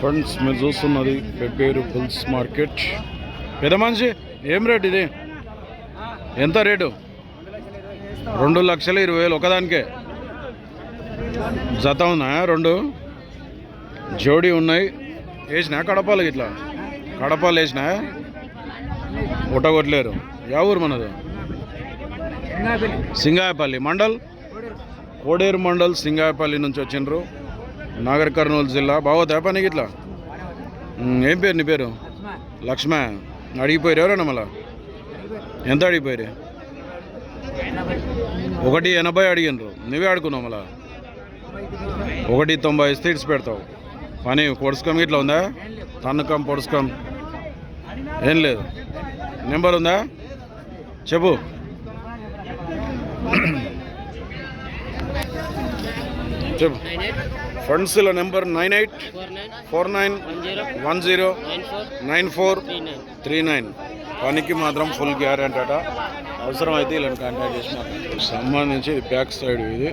Friends మీరు చూస్తున్నది Pebbair pulls market. పెద్ద మనిషి ఏం రేట్ ఇది? ఎంత రేటు? రెండు లక్షల ఇరవై వేలు ఒకదానికే. జత ఉన్నా రెండు. జోడి ఉన్నాయి. వేసినా కడపాలు ఇట్లా కడపాలు వేసినా? ఉట్టగొట్టలేరు యా ఊరు మనది? సింగాయపల్లి మండల్? కోడేరు మండల్ సింగాయపల్లి నుంచి వచ్చిండ్రు. నాగర్ కర్నూలు జిల్లా. బాగోదా పని ఇట్లా ఏం పేరు నీ పేరు? లక్ష్మ. అడిగిపోయారు ఎవరైనా మళ్ళా? ఎంత అడిగిపోయారు? ఒకటి ఎనభై అడిగినరు నువ్వే అడుగున్నావు మళ్ళా? ఒకటి తొంభై ఇస్తే పెడతావు. పని పొడుచుకం ఇట్లా ఉందా? తన్నుకం పొడుచుకం. ఏం లేదు. నెంబర్ ఉందా? చెప్పు. చెప్పు. ఫ్రెండ్స్ల number nine eight four nine one zero nine four three nine. పనికి మాత్రం ఫుల్ గ్యారెంటీ అట. అవసరం అయితే ఇలా కాంటాక్ట్ చేసిన సంబంధించి ఇది బ్యాక్ సైడ్ ఇది.